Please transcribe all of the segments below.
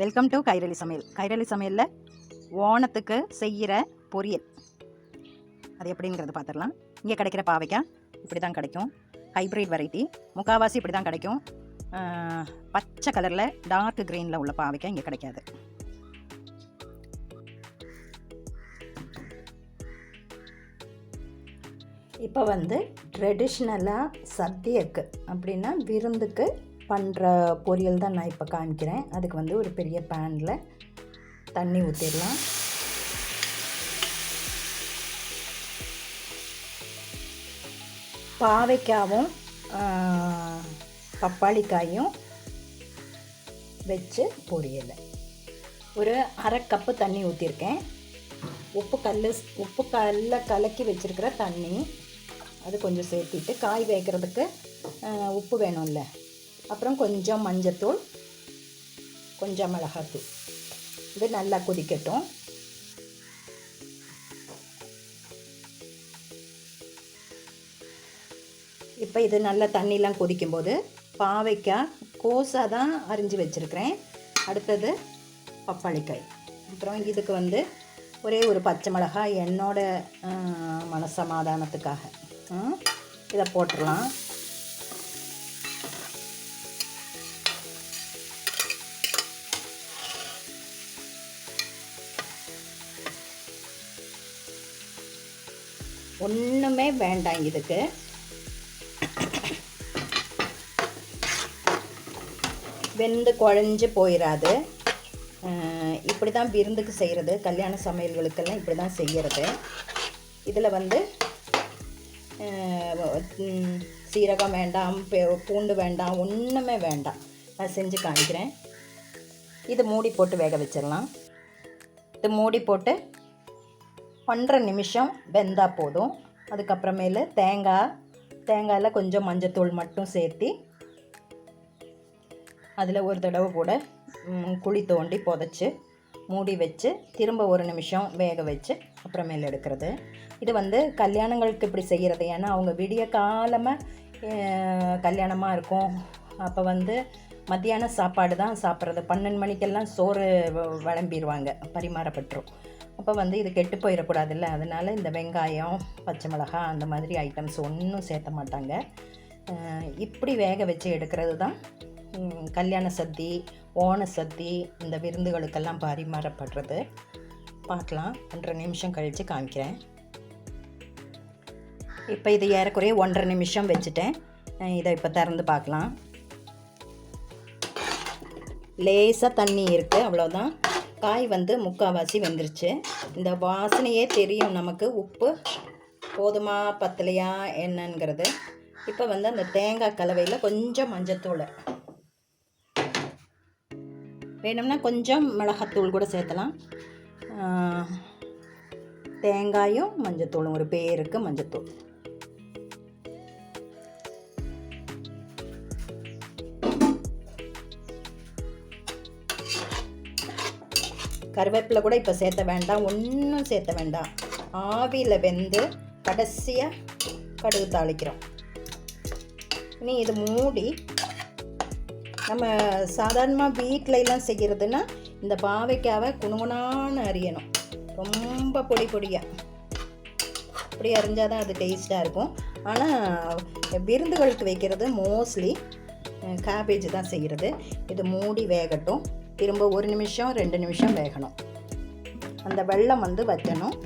Welcome to Kairali சமையல் கைரளி சமையலில் ஓணத்துக்கு செய்கிற பொரியல். அது எப்படிங்கிறது பார்த்துடலாம் இங்கே கிடைக்கிற பாவைக்காய் இப்படி தான் கிடைக்கும். ஹைப்ரிட் வெரைட்டி முக்காவாசி இப்படி தான் கிடைக்கும் பச்சை கலரில் டார்க் க்ரீனில் உள்ள பாவைக்காய் இங்கே கிடைக்காது. இப்போ வந்து ட்ரெடிஷ்னலாக சத்தியக்கு அப்படின்னா விருந்துக்கு பண்ணுற பொரியல் தான் நான் இப்போ காமிக்கிறேன். அதுக்கு வந்து ஒரு பெரிய பேனில் தண்ணி ஊற்றிடலாம் பாவைக்காவும் பப்பாளிக்காயும் வச்சு பொரியல். ஒரு அரை கப்பு தண்ணி ஊற்றிருக்கேன் உப்பு கல் உப்பு கல்ல கலக்கி வச்சுருக்கிற தண்ணி அது கொஞ்சம் சேர்த்திட்டு காய் வேகிறதுக்கு உப்பு வேணும்ல. அப்புறம் கொஞ்சம் மஞ்சத்தூள் கொஞ்சம் மிளகாத்தூள். இது நல்லா கொதிக்கட்டும். இப்போ இது நல்லா தண்ணிலாம் கொதிக்கும்போது பாவைக்காய் கோஸாக தான் அரிஞ்சு வச்சுருக்கிறேன். அடுத்தது பப்பாளிக்காய். அப்புறம் இதுக்கு வந்து ஒரே ஒரு பச்சை மிளகாய் என்னோட மனசமாதானத்துக்காக இதை போட்டுடலாம். ஒன்றுமே வேண்டாம் இதுக்கு. வெந்து குழஞ்சு போயிடாது இப்படி தான் விருந்துக்கு செய்கிறது கல்யாண சமையல்களுக்கெல்லாம் இப்படி தான் செய்கிறது இதில் வந்து சீரகம் வேண்டாம் பெ- பூண்டு வேண்டாம் ஒன்றுமே வேண்டாம். நான் செஞ்சு காமிக்கிறேன். இது மூடி போட்டு வேக வச்சிடலாம். இது மூடி போட்டு ஒன்றரை நிமிஷம் வெந்தால் போதும். அதுக்கப்புறமேலு தேங்காய் தேங்காயில் கொஞ்சம் மஞ்சத்தூள் மட்டும் சேர்த்து அதில் ஒரு தடவை கூட குழி தோண்டி புதைச்சி மூடி வச்சு திரும்ப ஒரு நிமிஷம் வேக வச்சு அப்புறமேல் எடுக்கிறது. இது வந்து கல்யாணங்களுக்கு இப்படி செய்கிறது ஏன்னா அவங்க விடிய காலமாக கல்யாணமாக இருக்கும். அப்போ வந்து மத்தியான சாப்பாடு தான் சாப்பிட்றது. பன்னெண்டு மணிக்கெல்லாம் சோறு வ- விளம்பிடுவாங்க பரிமாறப்பட்டுரும். அப்போ வந்து இது கெட்டு போயிடக்கூடாதுல்ல அதனால் இந்த வெங்காயம் பச்சை மிளகாய் அந்த மாதிரி ஐட்டம்ஸ் ஒன்றும் சேர்த்த மாட்டாங்க. இப்படி வேக வச்சு எடுக்கிறது தான் கல்யாண சத்தி ஓண சத்தி இந்த விருந்துகளுக்கெல்லாம் பரிமாறப்படுறது. பார்க்கலாம். ஒன்றரை நிமிஷம் கழித்து காமிக்கிறேன். இப்போ இது ஏறக்குறைய ஒன்றரை நிமிஷம் வச்சுட்டேன். இதை இப்போ திறந்து பார்க்கலாம். லேசாக தண்ணி இருக்குது அவ்வளோதான் காய் வந்து முக்கால்வாசி வெந்துருச்சு. இந்த வாசனையே தெரியும் நமக்கு. உப்பு போதுமா பத்தலையா என்னங்கிறது இப்போ வந்து அந்த தேங்காய் கலவையில் கொஞ்சம் மஞ்சத்தூள். வேணும்னா கொஞ்சம் மிளகாத்தூள் கூட சேர்த்தலாம். தேங்காயும் மஞ்சத்தூளும். ஒரு பேருக்கு மஞ்சத்தூள். கருவேப்பிலை கூட இப்போ சேர்த்த வேண்டாம் ஒன்றும் சேர்த்த வேண்டாம். ஆவியில் வெந்து கடைசியாக கடுகு தாளிக்கிறோம். இனி இது மூடி நம்ம சாதாரணமாக வீட்டில எல்லாம் செய்கிறதுனா இந்த பாவைக்காவை குணுகுணான்னு அறியணும் ரொம்ப பொடி பொடியாக அப்படி அரிஞ்சால் தான் அது டேஸ்ட்டாக இருக்கும். ஆனால் விருந்துகளுக்கு வைக்கிறது மோஸ்ட்லி கேபேஜ் தான் செய்கிறது இது மூடி வேகட்டும். திரும்ப ஒரு நிமிஷம் ரெண்டு நிமிஷம் வேகணும். அந்த வெள்ளம் வந்து வற்றணும்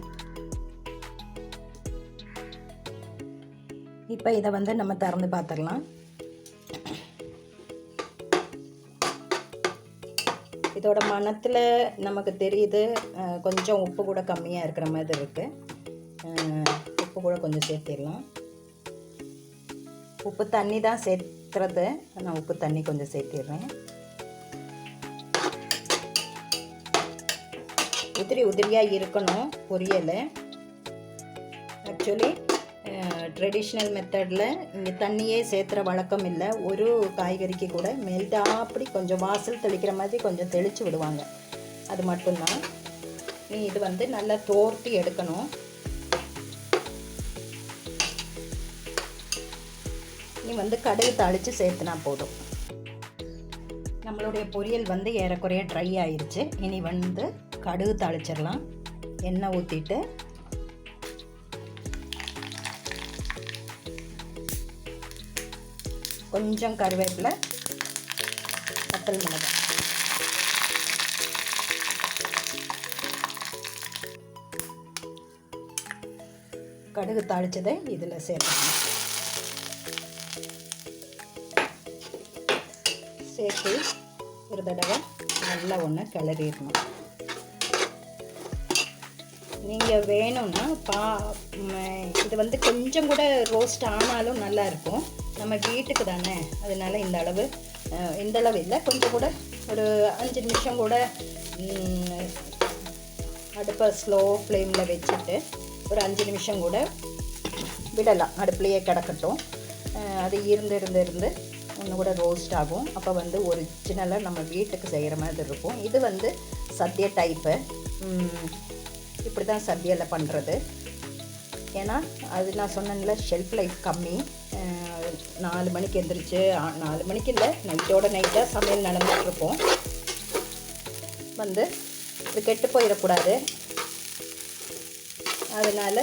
இப்போ இதை வந்து நம்ம திறந்து பார்த்துடலாம் இதோட மனத்தில் நமக்கு தெரியுது கொஞ்சம் உப்பு கூட கம்மியாக இருக்கிற மாதிரி இருக்குது உப்பு கூட கொஞ்சம் சேர்த்திடலாம். உப்பு தண்ணி தான் சேர்த்துறது. நான் உப்பு தண்ணி கொஞ்சம் சேர்த்திடுறேன். உதிரி உதிரியாக இருக்கணும் பொரியல். ஆக்சுவலி ட்ரெடிஷ்னல் மெத்தடில் இங்கே தண்ணியே சேர்த்துற வழக்கம் இல்லை. ஒரு காய்கறிக்கு கூட மெல்டாப்படி கொஞ்சம் வாசல் தெளிக்கிற மாதிரி கொஞ்சம் தெளித்து விடுவாங்க. அது மட்டும்தான். நீ இது வந்து நல்லா தோர்த்தி எடுக்கணும். நீ வந்து கடுகு தாளித்து சேர்த்துனா போதும். நம்மளுடைய பொரியல் வந்து ஏறக்குறைய ட்ரை ஆயிடுச்சு இனி வந்து கடுகு தாளிச்சிடலாம். எண்ணெய் ஊற்றிட்டு கொஞ்சம் கருவேப்பிலை பத்தல் மிளகாய். கடுகு தாளிச்சதை இதில் சேர்த்துக்கணும் சேர்த்து ஒரு தடவை நல்லா ஒன்று கிளறிடணும். நீங்கள் வேணும்னா பா இது வந்து கொஞ்சம் கூட ரோஸ்ட் ஆனாலும் நல்லா இருக்கும் நம்ம வீட்டுக்கு தானே. அதனால் இந்த அளவு இந்த அளவு இல்லை. கொஞ்சம் கூட ஒரு அஞ்சு நிமிஷம் கூட அடுப்பை ஸ்லோ ஃப்ளேமில் வச்சுட்டு ஒரு அஞ்சு நிமிஷம் கூட விடலாம். அடுப்புலையே கிடக்கட்டும். அது இருந்து இருந்து இருந்து ஒன்று கூட ரோஸ்ட் ஆகும். அப்போ வந்து ஒரிஜினலாக நம்ம வீட்டுக்கு செய்கிற மாதிரி இருக்கும். இது வந்து சத்ய டைப்பு தான் சத்யாவில் பண்ணுறது ஏன்னா அது நான் சொன்னேன்ல ஷெல்ஃப் லைஃப் கம்மி. நாலு மணிக்கு எந்திரிச்சு ஆ- நாலு மணிக்கு இல்லை நைட்டோட நைட்டாக சமையல் நடந்துகிட்ருப்போம் வந்து இது கெட்டு போயிடக்கூடாது. அதனால்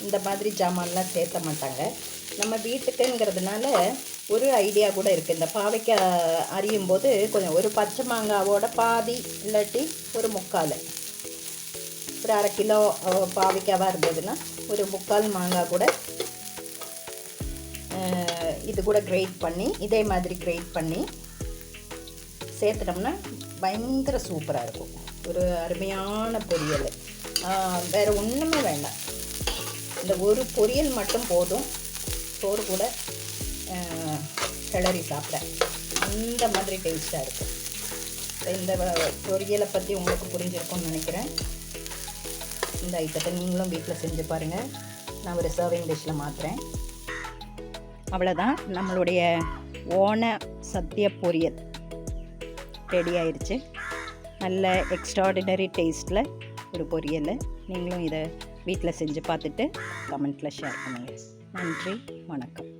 இந்த மாதிரி ஜாமான்லாம் சேர்த்த மாட்டாங்க. நம்ம வீட்டுக்குங்கிறதுனால ஒரு ஐடியா கூட இருக்குது இந்த பாவைக்காய் அறியும் போது கொஞ்சம் ஒரு பச்சை மாங்காவோட பாதி இல்லாட்டி ஒரு முக்கால். ஒரு அரை கிலோ பாவிக்காவாக பாவைக்காவாக இருந்ததுன்னா ஒரு முக்கால் மாங்காய் கூட இது கூட கிரேட் பண்ணி இதே மாதிரி கிரேட் பண்ணி சேர்த்துட்டோம்னா பயங்கர சூப்பராக இருக்கும் ஒரு அருமையான பொரியல் வேறு ஒன்றுமே வேண்டாம் இந்த ஒரு பொரியல் மட்டும் போதும் சோறு கூட கிளறி சாப்பிட அந்த மாதிரி டேஸ்ட்டாக இருக்கும் இந்த பொரியலை பற்றி உங்களுக்கு புரிஞ்சிருக்கும்னு நினைக்கிறேன் இந்த ஐட்டத்தை நீங்களும் வீட்டில் செஞ்சு பாருங்கள் நான் ஒரு சர்விங் டிஷ்ஷில் மாற்றுறேன் அவ்வளோதான் நம்மளுடைய ஓண சத்திய பொரியல் ரெடி ஆயிடுச்சு நல்ல எக்ஸ்ட்ராடினரி டேஸ்ட்டில் ஒரு பொரியல். நீங்களும் இதை வீட்டில் செஞ்சு பார்த்துட்டு கமெண்ட்டில் ஷேர் பண்ணுங்கள் நன்றி. வணக்கம்.